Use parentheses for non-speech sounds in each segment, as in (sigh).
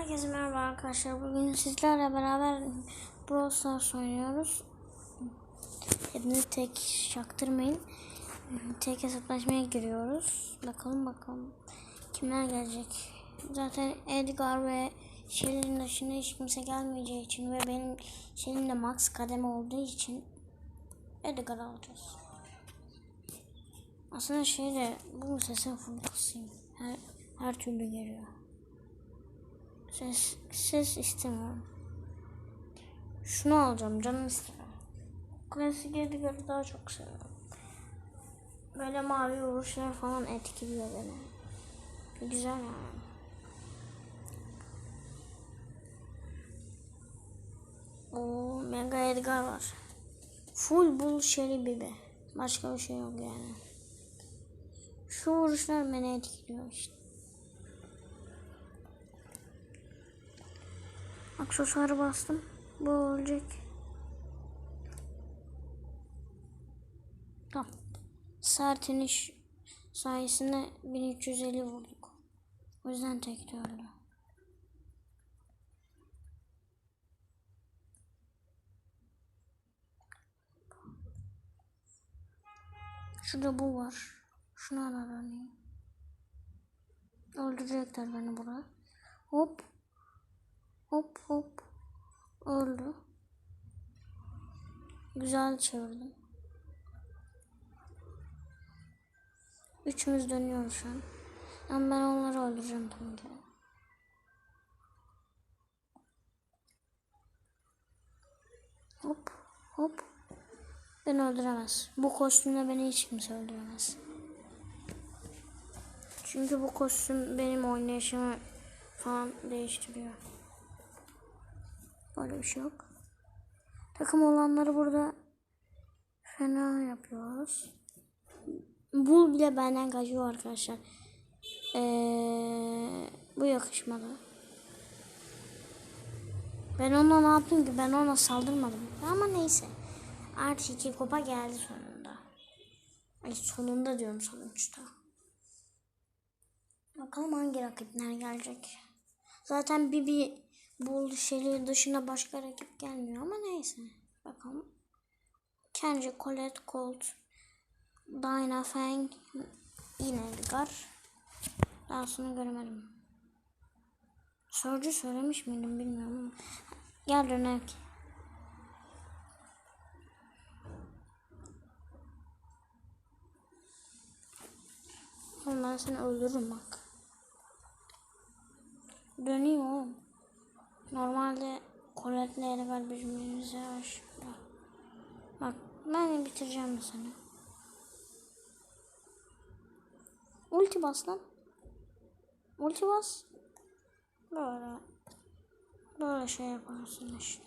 Herkese merhaba arkadaşlar. Bugün sizlerle beraber Brawl Stars oynuyoruz. Hepiniz tek çaktırmayın. Tek hesaplaşmaya giriyoruz. Bakalım bakalım kimler gelecek. Zaten Edgar ve Shelly'nin dışında hiç kimse gelmeyeceği için ve benim Shelly'nin de max kademe olduğu için Edgar alacağız. Aslında şey de bu sesin full. Her, her türlü geliyor. Ses, ses istemiyorum. Şunu alacağım canım istiyor. Klasik Edgar'ı daha çok seviyorum. Böyle mavi vuruşlar falan etkiliyor beni. Güzel yani. O Mega Edgar var. Full bull Shelly Bibi. Başka bir şey yok yani. Şu vuruşlar beni etkiliyor işte. Aksesuarı bastım. Bu olacak. Tamam. Sertin iş sayesinde 1350 vurduk. O yüzden tek öldü. Şurada bu var. Şunu alalım. Öldürecekler beni burada. Hop. Hop hop. Öldü. Güzel çevirdim. Üçümüz dönüyoruz şu an. Ama ben onları öldüreceğim tabii ki. Hop hop. Beni öldüremez. Bu kostümle beni hiç kimse öldüremez. Çünkü bu kostüm benim oynayışımı falan değiştiriyor. Öyle bir şey yok. Takım olanları burada fena yapıyoruz. Bul bile benden kaçıyor arkadaşlar. Ee, bu yakışmadı. Ben ona ne yaptım ki? Ben ona saldırmadım. Ama neyse. Artı iki kupa geldi sonunda. Ay sonunda diyorum sonuçta. Bakalım hangi rakipler gelecek. Zaten bir bir bu şeyleri dışında başka rakip gelmiyor ama neyse. Bakalım. Kenji, Colette, Colt, Dyna, Fang, yine Edgar. Daha sonra göremedim. Sorucu söylemiş miydim bilmiyorum ama. Gel dönek. Oğlum ben seni öldürürüm bak. Dönüyor. Normalde Colette'le Edgar birbirimize aşıklar. Bak ben bitireceğim seni. Ulti bas lan. Ulti bas. Böyle. Böyle şey yaparsın işte.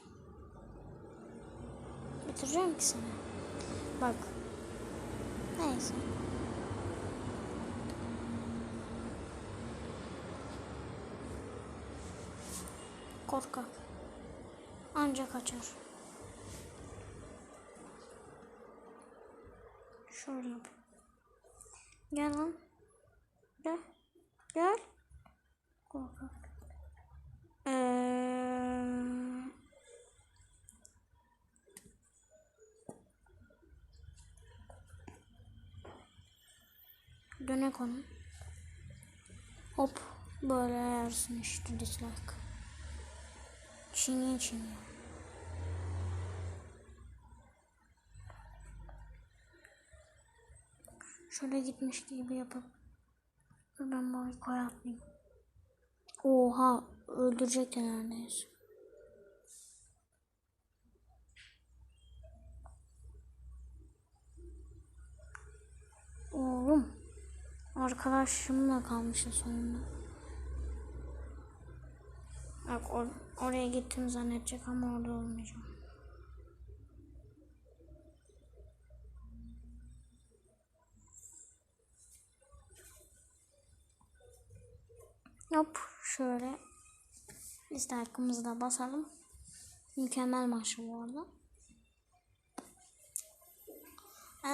Bitireceğim ki seni. Bak. Neyse. Korkak. Anca kaçar. Şöyle yap. Gel lan. Gel. Gel. Korkak. Ee... Dönek onu. Hop. Böyle yersin işte dislike. Çiğniye çiğniye. Şöyle gitmiş gibi yapıp Dur ben bu atmayayım. Oha öldürecek de neredeyse. Oğlum arkadaşımla kalmışım sonunda. Bak or oraya gittim zannedecek ama orada olmayacağım. Hop şöyle liste hakkımızı da basalım. Mükemmel maç bu arada.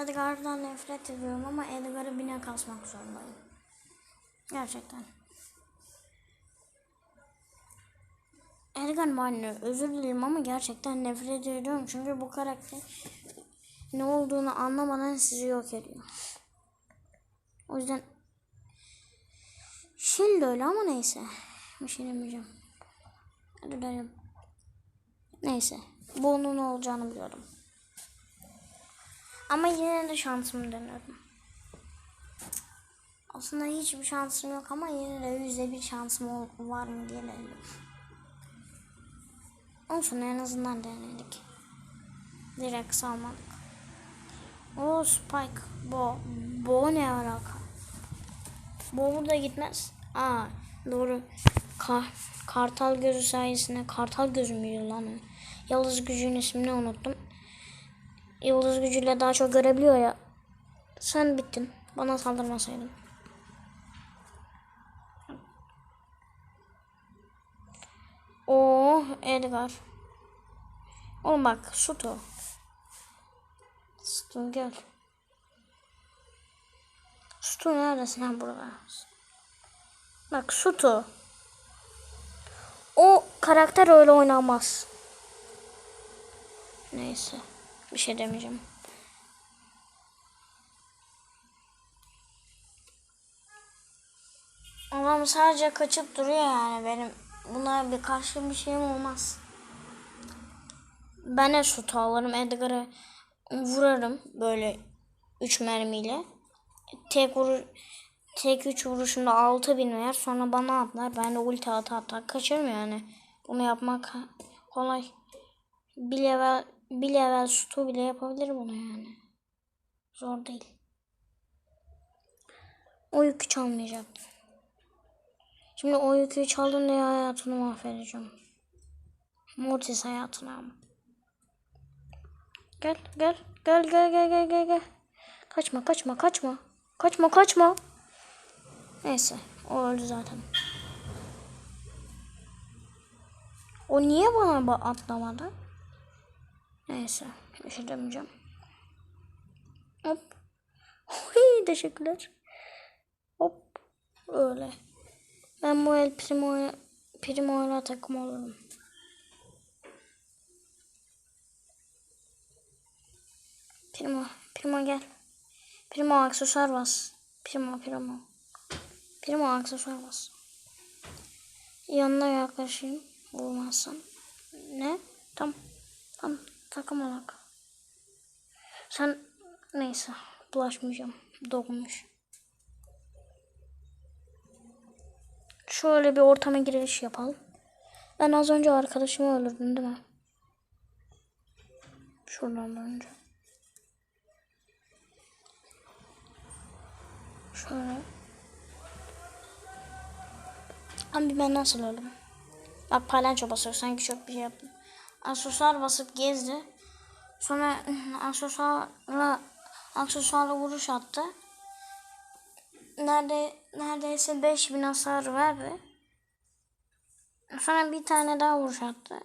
Edgar'dan nefret ediyorum ama Edgar'ı bine kasmak zorundayım. Gerçekten. Edgar Martin'e özür dilerim ama gerçekten nefret ediyorum. Çünkü bu karakter ne olduğunu anlamadan sizi yok ediyor. O yüzden Şimdi öyle ama neyse. Bir şey demeyeceğim. Hadi dönelim. Neyse. Bunun ne olacağını biliyordum. Ama yine de şansımı denedim. Aslında hiçbir şansım yok ama yine de yüzde bir şansım var mı diye denedim. Olsun en azından denedik. Direkt salmadık. O Spike. Bo. Bo ne alaka? Bo burada gitmez. Aa doğru. Ka kartal gözü sayesinde. Kartal gözü müydü lan? Yıldız gücünün ismini unuttum. Yıldız gücüyle daha çok görebiliyor ya. Sen bittin. Bana saldırmasaydın. Oh Edgar. Oğlum bak Suto. Suto gel. Suto neredesin ha burada? Bak Suto. O karakter öyle oynamaz. Neyse. Bir şey demeyeceğim. Adam sadece kaçıp duruyor yani benim. Buna bir karşı bir şeyim olmaz. Ben de şut alırım. Edgar'ı vurarım böyle 3 mermiyle. Tek vur tek 3 vuruşumda 6000 ver. Sonra bana atlar. Ben de ulti ata ata kaçarım yani. Bunu yapmak kolay. Bir level bir level şutu bile yapabilir bunu yani. Zor değil. O yükü çalmayacaktım. Şimdi o yükü çaldım diye hayatını mahvedeceğim. Mortis hayatını ama. Gel gel gel gel gel gel gel gel. Kaçma kaçma kaçma. Kaçma kaçma. Neyse o öldü zaten. O niye bana ba- atlamadı? Neyse bir şey demeyeceğim. Hop. (laughs) Huy, teşekkürler. Hop. Öyle. Ben bu el primo primo'yla takım olurum. Primo, primo gel. Primo aksesuar bas. Primo, primo. Primo aksesuar bas. Yanına yaklaşayım. Vurmazsan. Ne? Tam. Tam takım olarak. Sen neyse bulaşmayacağım. Dokunmuş. Şöyle bir ortama giriş yapalım. Ben az önce arkadaşımı öldürdüm değil mi? Şuradan da önce. Şöyle. Abi ben nasıl öldüm? Bak palanço basıyor. Sanki çok bir şey yaptım. Aksesuar basıp gezdi. Sonra (clears throat) aksesuarla aksesuarla vuruş attı. Nerede neredeyse 5000 hasar verdi. Sonra bir tane daha vuruş attı.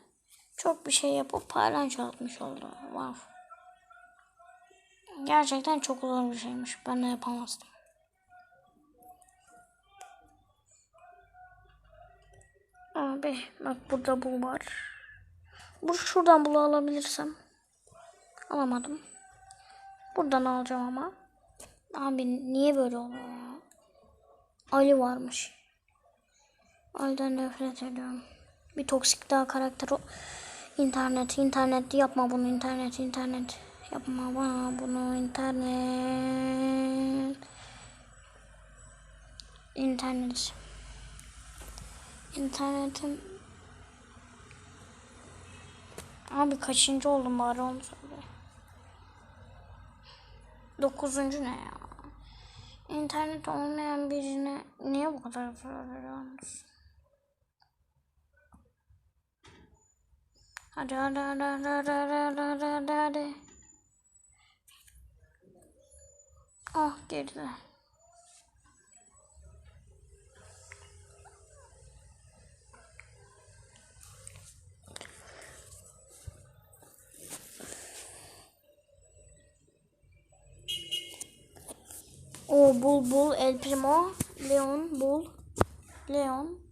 Çok bir şey yapıp palanço atmış oldu. Wow. Gerçekten çok zor bir şeymiş. Ben de yapamazdım. Abi bak burada bu var. Bu şuradan bunu alabilirsem. Alamadım. Buradan alacağım ama. Abi niye böyle oluyor? Ali varmış. Ali'den nefret ediyorum. Bir toksik daha karakter o. İnternet, internet yapma bunu internet, internet. Yapma bana bunu internet. İnternet. İnternetim. Abi kaçıncı oldum bari onu söyle. Dokuzuncu ne ya? İnternet olmayan birine niye bu kadar para veriyorsunuz? Hadi hadi hadi hadi hadi hadi hadi hadi. Ah oh, geride. Bul Bul El Primo Leon Bul Leon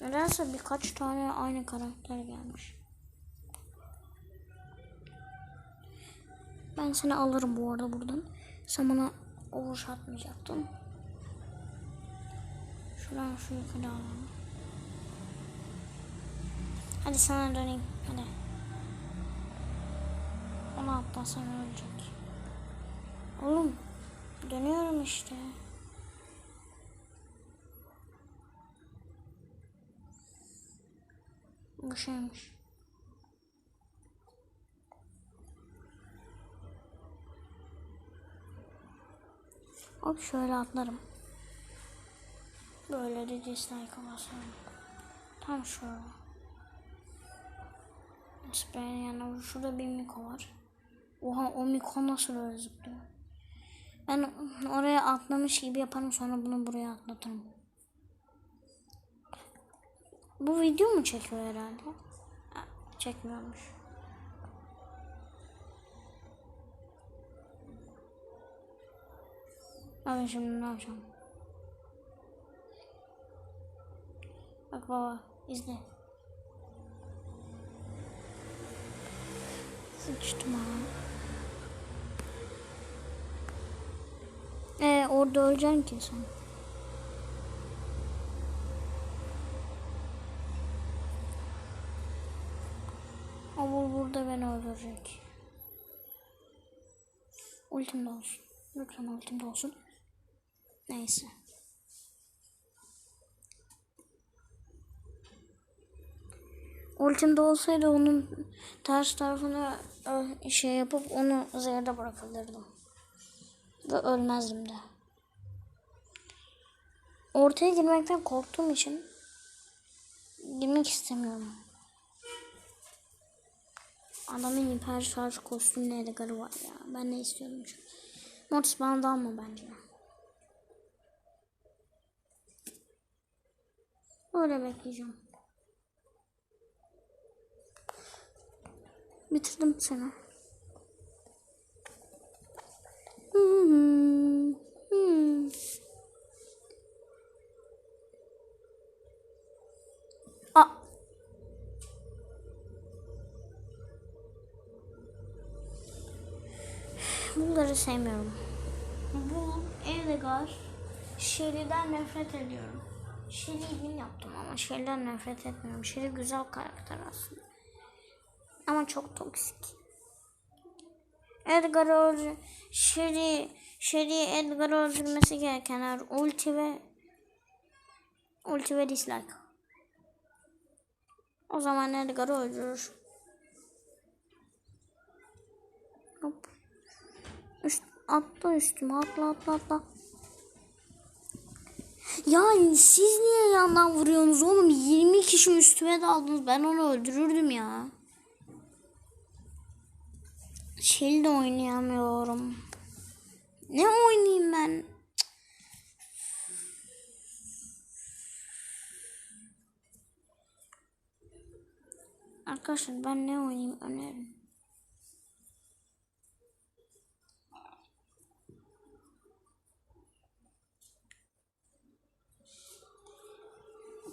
Nedense birkaç tane aynı karakter gelmiş. Ben seni alırım bu arada buradan. Sen bana oversh atmayacaktın. Şuradan şu yukarı alalım. Hadi sana döneyim. Hadi. Onu atlasan ölecek. Oğlum dönüyorum işte. Bu şeymiş. Hop şöyle atlarım. Böyle de dislike'a basarım. Tam şöyle. Spray'in yanına şurada bir Miko var. Oha o Miko nasıl öyle zıplıyor? Ben oraya atlamış gibi yaparım sonra bunu buraya atlatırım. Bu video mu çekiyor herhalde? Ha, çekmiyormuş. Ben şimdi ne yapacağım? Bak baba izle. Sıçtım ha. Ee, orada öleceksin ki sen. Ama burada beni öldürecek. Ultim de olsun. Lütfen ultim de olsun. Neyse. Ultim de olsaydı onun ters tarafına ö- şey yapıp onu zehirde bırakabilirdim. Ve ölmezdim de. Ortaya girmekten korktuğum için girmek istemiyorum. Adamın hiper şarj kostümlü Edgar'ı var ya. Ben ne istiyorum şu? Mortis bana dalma bence. Öyle bekleyeceğim. Bitirdim seni. Bunları sevmiyorum. Bu Edgar Sherry'den nefret ediyorum. Bin yaptım ama Sherry'den nefret etmiyorum. Sherry güzel karakter aslında. Ama çok toksik. Öldür... Sherry... Sherry Edgar'ı öldürmesi gerekenler ulti ve... Ulti ve dislike. O zaman Edgar'ı öldürür. Hop. Üst, atla üstüme atla atla atla. Ya siz niye yandan vuruyorsunuz oğlum? 20 kişi üstüme daldınız. Ben onu öldürürdüm ya. Shell de oynayamıyorum. Ne oynayayım ben? Arkadaşlar ben ne oynayayım önerin.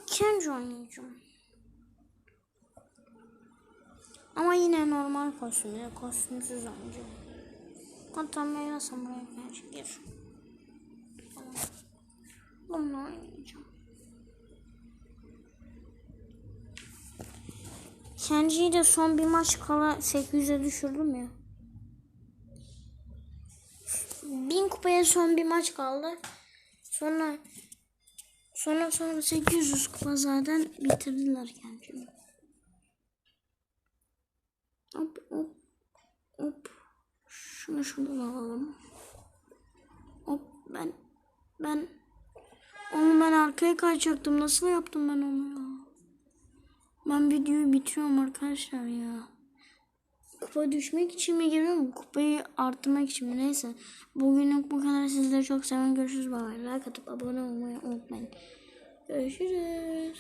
Kendi oynayacağım. Ama yine normal kostümle kostümsüz oynayacağım. Meyve samuray gerçi gir. Bununla oynayacağım. Kenji'yi de son bir maç kala 800'e düşürdüm ya. 1000 kupaya son bir maç kaldı. Sonra sonra sonra 800 kupa zaten bitirdiler Kenji'yi. Hop hop hop. Şunu şuradan alalım. Hop ben ben onu ben arkaya kaçacaktım. Nasıl yaptım ben onu ya? Ben videoyu bitiriyorum arkadaşlar ya. Kupa düşmek için mi giriyorum? Kupayı arttırmak için mi? Neyse. Bugünlük bu kadar. Sizleri çok seviyorum. Görüşürüz. Bye. Like atıp abone olmayı unutmayın. Görüşürüz.